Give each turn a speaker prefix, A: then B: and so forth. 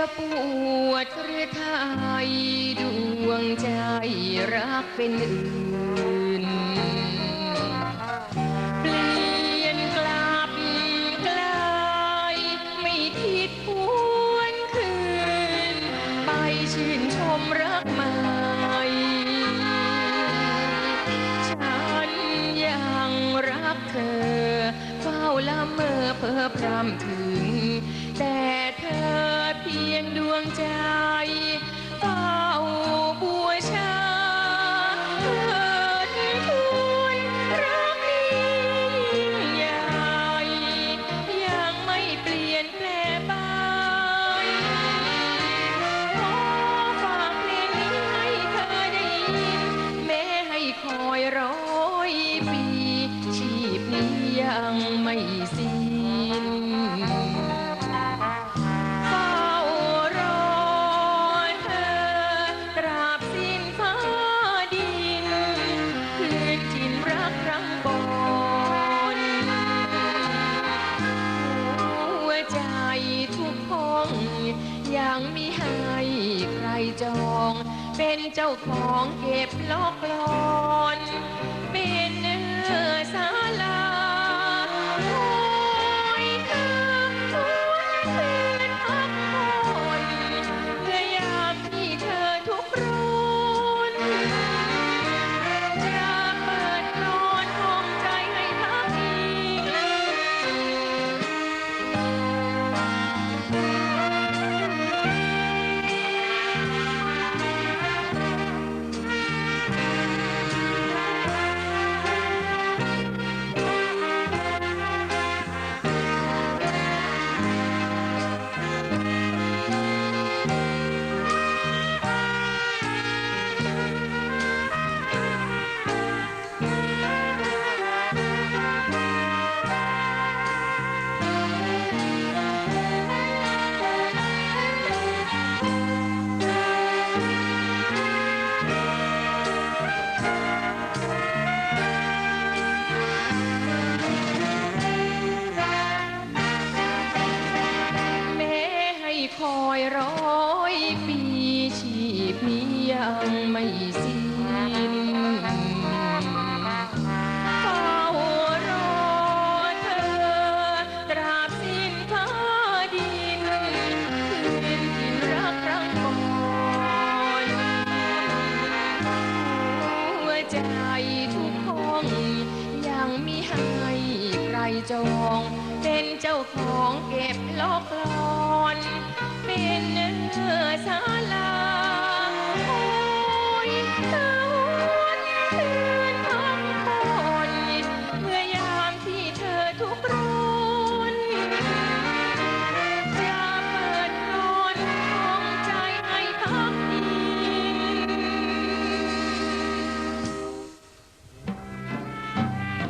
A: ระปวดเรือไทยดวงใจรักเป็นอื่น เปลี่ยนกลับกลายไม่ทิดพวนคืน ไปชื่นชมรักใหม่ฉันยังรักเธอ เฝ้าละเมอเพ้อพรำถึงแต่ ใจเฝ้าบัวชาเกิดคุณรักนี้ยิ่งใหญ่ยังไม่เปลี่ยนแปลไปขอฝากเพลงนี้ให้เธอได้ยินแม้ให้คอยร้อยปีชีพนี้ยังไม่สิ้น งมีให้ใครจอง เป็นเจ้าของเก็บลอกลอน เป็นเนื้อ อยร้อยปีชีพนี้ยังไม่สิ้นเฝ้ารอเธอตราบสิ้นฟ้าดินคืนที่รักครั้งก่อนหัวใจทุกห้องยังมีให้ใครจองเป็นเจ้าของเก็บล็อกลอน bên xa lao